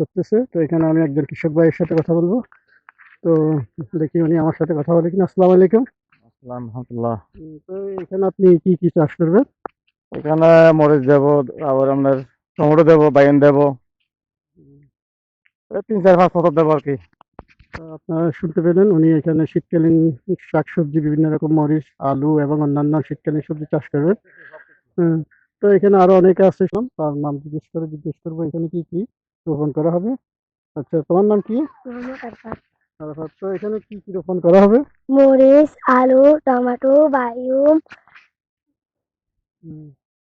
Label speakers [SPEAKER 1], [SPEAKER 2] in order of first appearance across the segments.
[SPEAKER 1] করতেছে। তো এখানে আমি একজন কৃষক ভাইয়ের সাথে কথা বলব। তো দেখি উনি আমার সাথে কথা বলে কিনা। আসসালামু আলাইকুম।
[SPEAKER 2] আসসালাম রহমতুল্লাহ
[SPEAKER 1] উম, তো এখানে আপনি কি কি চাষ করবেন?
[SPEAKER 2] এখানে মরিচ দেব আবার আপনার টমেটো দেব দেব। তিন চার পাঁচ বছর দেবো আর কি
[SPEAKER 1] আপনারা শুনতে পেলেন উনি এখানে শীতকালীন শাকসবজি বিভিন্ন রকম মরিচ আলু এবং অন্যান্য শীতকালীন সবজি চাষ করবেন তো এখানে আরও অনেকে আছে। শুন, তার নাম জিজ্ঞেস করে জিজ্ঞেস করব এখানে কি কি? রোপণ করা হবে। আচ্ছা তোমার নাম কি? আরাফাত, তো এখানে কি কি রোপণ করা হবে?
[SPEAKER 3] মরিচ আলু টমেটো বায়ুম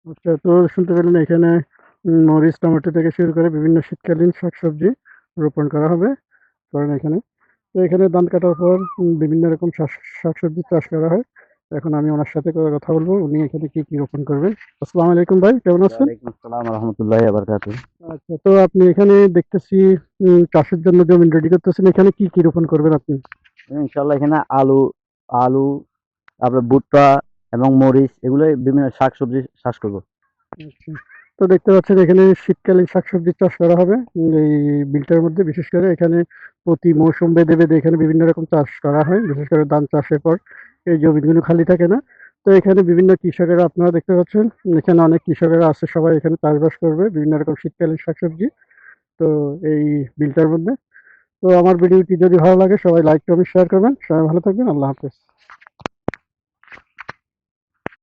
[SPEAKER 1] আচ্ছা তো শুনতে পেলেন এখানে মরিচ টমেটো থেকে শুরু করে বিভিন্ন শীতকালীন শাকসবজি রোপণ করা হবে। করেন এখানে। তো এখানে ধান কাটার পর বিভিন্ন রকম শাক- শাকসবজি চাষ করা হয়। এখন আমি ওনার সাথে কথা বলব। উনি এখানে কি কি রোপণ করবেন। আসসালামু আলাইকুম ভাই কেমন আছেন?
[SPEAKER 2] আসসালাম রহমতুল্লাহ
[SPEAKER 1] আচ্ছা তো আপনি এখানে দেখতেছি চাষের জন্য জমি রেডি করতেছেন। এখানে কি কি রোপণ করবেন আপনি?
[SPEAKER 2] ইনশাল্লাহ এখানে আলু আলু তারপরে ভুট্টা এবং মরিচ এগুলো বিভিন্ন শাক সবজি চাষ করব।
[SPEAKER 1] আচ্ছা তো দেখতে পাচ্ছেন এখানে শীতকালীন শাকসবজি চাষ করা হবে। এই বিলটার মধ্যে বিশেষ করে এখানে প্রতি মৌসুম বেঁধে বেঁধে এখানে বিভিন্ন রকম চাষ করা হয়। বিশেষ করে ধান চাষের পর এই জমিগুলো খালি থাকে না। তো এখানে বিভিন্ন কৃষকেরা আপনারা দেখতে পাচ্ছেন, এখানে অনেক কৃষকেরা আছে, সবাই এখানে চাষবাস করবে, বিভিন্ন রকম শীতকালীন শাকসবজি। তো এই বিলটার মধ্যে। তো আমার ভিডিওটি যদি ভালো লাগে, সবাই লাইক কমেন্ট শেয়ার করবেন। সবাই ভালো থাকবেন, আল্লাহ হাফেজ।